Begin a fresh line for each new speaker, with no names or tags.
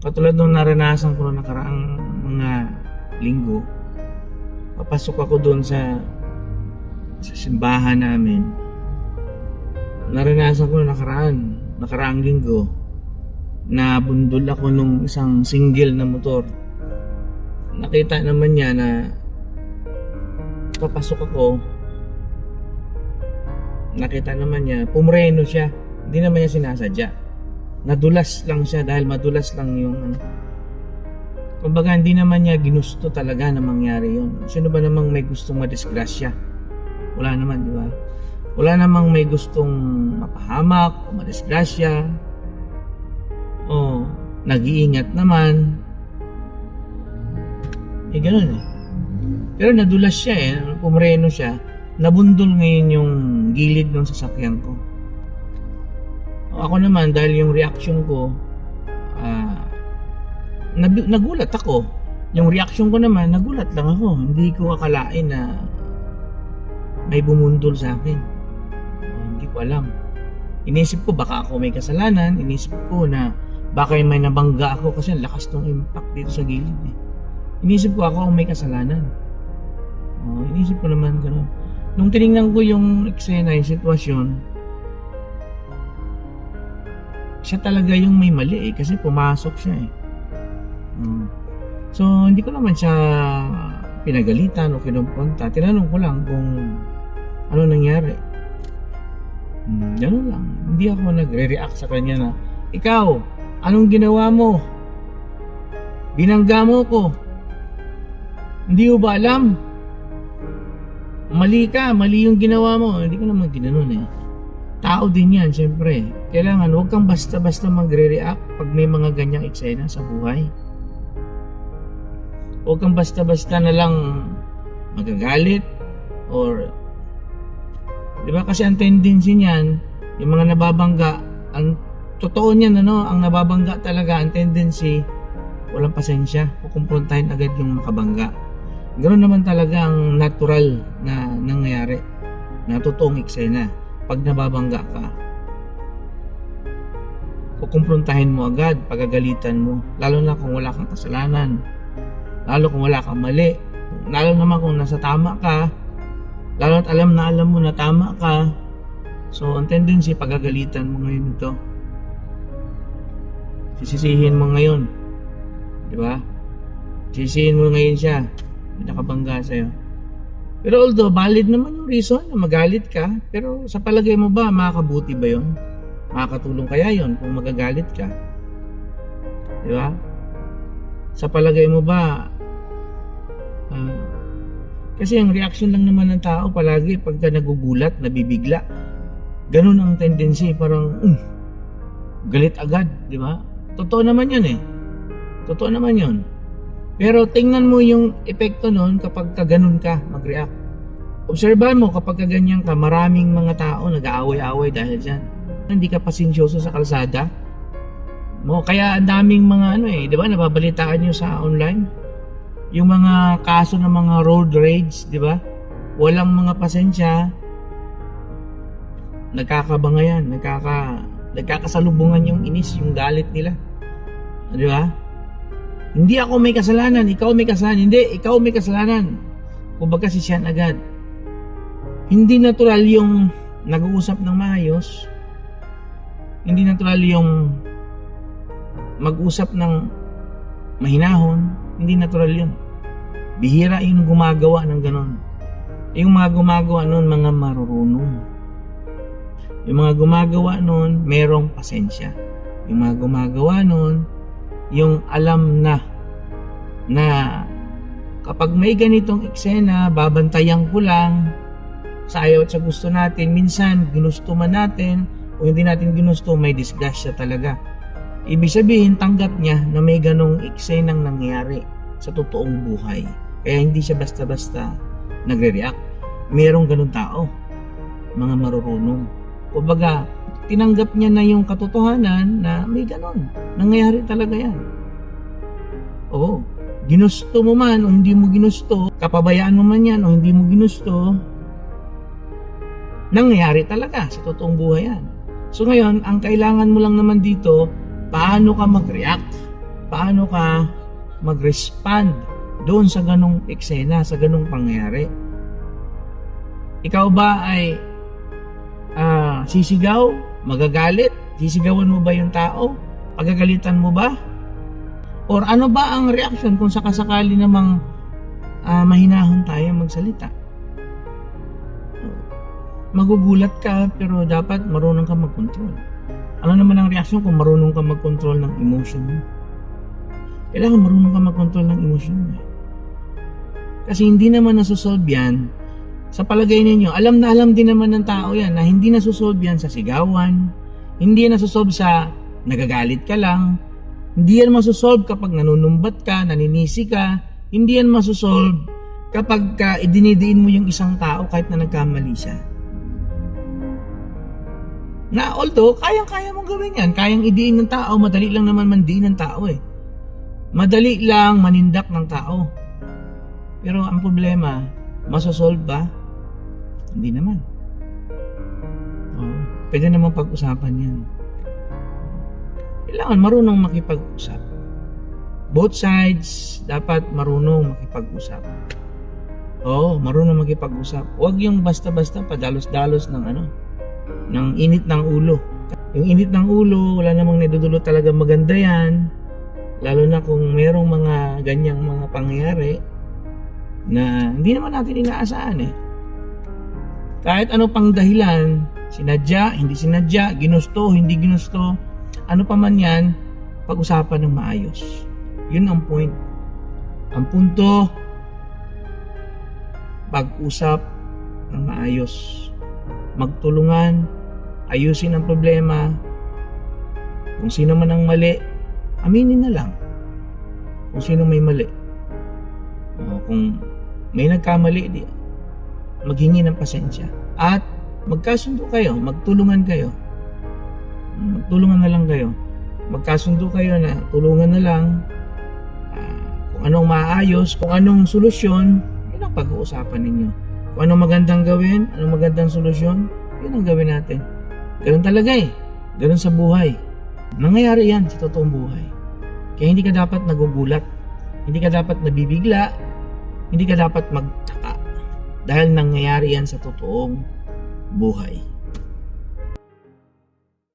Katulad nung naranasan ko noong nakaraang mga linggo, papasok ako doon sa sa simbahan namin. Naranasan ko noong nakaraan, nakaraang linggo, na bundol ako nung isang single na motor. Nakita naman niya na papasok ako, nakita naman niya, pumreno siya. Hindi naman niya sinasadya. Nadulas lang siya dahil madulas lang yung ano. Kumbaga hindi naman niya ginusto talaga na mangyari yun. Sino ba namang may gustong madisgrasya? Wala naman, di ba? Wala namang may gustong mapahamak o madisgrasya. O nag-iingat naman. Eh ganun eh. Pero nadulas siya eh, pumreno siya. Nabundol ngayon yung gilid ng sasakyan ko. Ako naman, dahil yung reaction ko, ah, nab- nagulat ako. Yung reaction ko naman, nagulat lang ako. Hindi ko akalain na may bumundol sa akin. Ah, hindi ko alam. Inisip ko baka ako may kasalanan. Inisip ko na baka may nabangga ako kasi ang lakas ng impact dito sa gilid. Eh. Inisip ko ako ang may kasalanan. Oh, inisip ko naman gano'n. Nung tiningnan ko yung eksena, yung sitwasyon, siya talaga yung may mali eh, kasi pumasok siya eh. Mm. So, hindi ko naman siya pinagalitan o kinumpronta. Tinanong ko lang kung ano nangyari. Mm, ganun lang. Hindi ako nagre-react sa kanya na, Ikaw, anong ginawa mo? Binangga mo ko. Hindi mo ba alam? Mali ka, mali yung ginawa mo. Hindi ko naman ginanon eh. Tao din yan, syempre. Kailangan, huwag kang basta-basta magre-react pag may mga ganyang eksena sa buhay. Huwag kang basta-basta na lang magagalit or Di ba kasi ang tendency niyan, yung mga nababangga, ang totoo niyan ano, ang nababangga talaga ang tendency walang pasensya, kukumprontahin agad yung makabangga. Ganoon naman talaga ang natural na nangyayari na totoong eksena pag nababangga ka. Kukumprontahin mo agad, pagagalitan mo, lalo na kung wala kang kasalanan, lalo kung wala kang mali, lalo naman kung nasa tama ka, lalo at alam na alam mo na tama ka, so ang tendency pagagalitan mo ngayon ito. Sisisihin mo ngayon, di ba? Sisisihin mo ngayon siya, nakabangga sa'yo. Pero although valid naman yung reason na magalit ka, pero sa palagay mo ba makakabuti ba yon? Makakatulong kaya yon kung magagalit ka? Di ba? Sa palagay mo ba ah, kasi ang reaction lang naman ng tao palagi pagka nagugulat, nabibigla. Ganun ang tendency, parang um, galit agad, di ba? Totoo naman yun eh. Totoo naman yun. Pero tingnan mo yung epekto nun kapag ka ka mag-react. Obserbahan mo kapag ka ganyan ka, maraming mga tao nag-aaway-aaway dahil dyan. Hindi ka pasensyoso sa kalsada. Mo, kaya ang daming mga ano eh, di ba, nababalitaan nyo sa online? Yung mga kaso ng mga road rage, di ba? Walang mga pasensya. Nagkakabangayan, nagkaka, nagkakasalubungan yung inis, yung galit nila. Di ba? Hindi ako may kasalanan, ikaw may kasalanan. Hindi, ikaw may kasalanan. Kumbaga si Sian agad. Hindi natural yung nag-uusap ng maayos. Hindi natural yung mag-usap ng mahinahon. Hindi natural yun. Bihira yung gumagawa ng ganon. Yung mga gumagawa nun, mga marurunong. Yung mga gumagawa nun, merong pasensya. Yung mga gumagawa nun, yung alam na na kapag may ganitong eksena, babantayan ko lang sa ayaw at sa gusto natin. Minsan, ginusto man natin o hindi natin ginusto, may disgrasya talaga. Ibig sabihin, tanggap niya na may ganong eksenang nangyari sa totoong buhay. Kaya hindi siya basta-basta nagre-react. Merong ganong tao, mga marurunong. Kumbaga, tinanggap niya na yung katotohanan na may ganon. Nangyayari talaga yan. Oo. Ginusto mo man o hindi mo ginusto, kapabayaan mo man yan o hindi mo ginusto, nangyayari talaga sa totoong buhay yan. So ngayon, ang kailangan mo lang naman dito, paano ka mag-react? paano ka mag-respond doon sa ganong eksena, sa ganong pangyayari. Ikaw ba ay ah, sisigaw, magagalit, sisigawan mo ba yung tao? Pagagalitan mo ba? Or ano ba ang reaction kung sakasakali namang ah, mahinahon tayo magsalita? Magugulat ka pero dapat marunong ka mag-control. Ano naman ang reaction kung marunong ka mag-control ng emotion mo? Kailangan marunong ka mag-control ng emotion mo. Kasi hindi naman nasusolve yan sa palagay ninyo, alam na alam din naman ng tao yan na hindi nasusolve yan sa sigawan, hindi yan nasusolve sa nagagalit ka lang, hindi yan masusolve kapag nanunumbat ka, naninisi ka, hindi yan masusolve kapag ka idinidiin mo yung isang tao kahit na nagkamali siya. Na although, kayang-kaya mong gawin yan, kayang idiin ng tao, madali lang naman mandiin ng tao eh. Madali lang manindak ng tao. Pero ang problema, masosolve ba? Hindi naman. Oh, pwede naman pag-usapan yan. Kailangan marunong makipag-usap. Both sides dapat marunong makipag-usap. Oo, marunong makipag-usap. Huwag yung basta-basta padalos-dalos ng ano, ng init ng ulo. Yung init ng ulo, wala namang nadudulot talaga maganda yan. Lalo na kung merong mga ganyang mga pangyayari na hindi naman natin inaasahan eh. Kahit ano pang dahilan, sinadya, hindi sinadya, ginusto, hindi ginusto, ano pa man yan, pag-usapan ng maayos. Yun ang point. Ang punto, pag-usap ng maayos. Magtulungan, ayusin ang problema. Kung sino man ang mali, aminin na lang. Kung sino may mali. O, kung may nagkamali, di, maghingi ng pasensya. At magkasundo kayo, magtulungan kayo. Magtulungan na lang kayo. Magkasundo kayo na tulungan na lang ah, kung anong maayos, kung anong solusyon, yun ang pag-uusapan ninyo. Kung anong magandang gawin, anong magandang solusyon, yun ang gawin natin. Ganun talaga eh. Ganun sa buhay. Nangyayari yan sa totoong buhay. Kaya hindi ka dapat nagugulat. Hindi ka dapat nabibigla. Hindi ka dapat magtaka. Dahil nangyayari yan sa totoong buhay.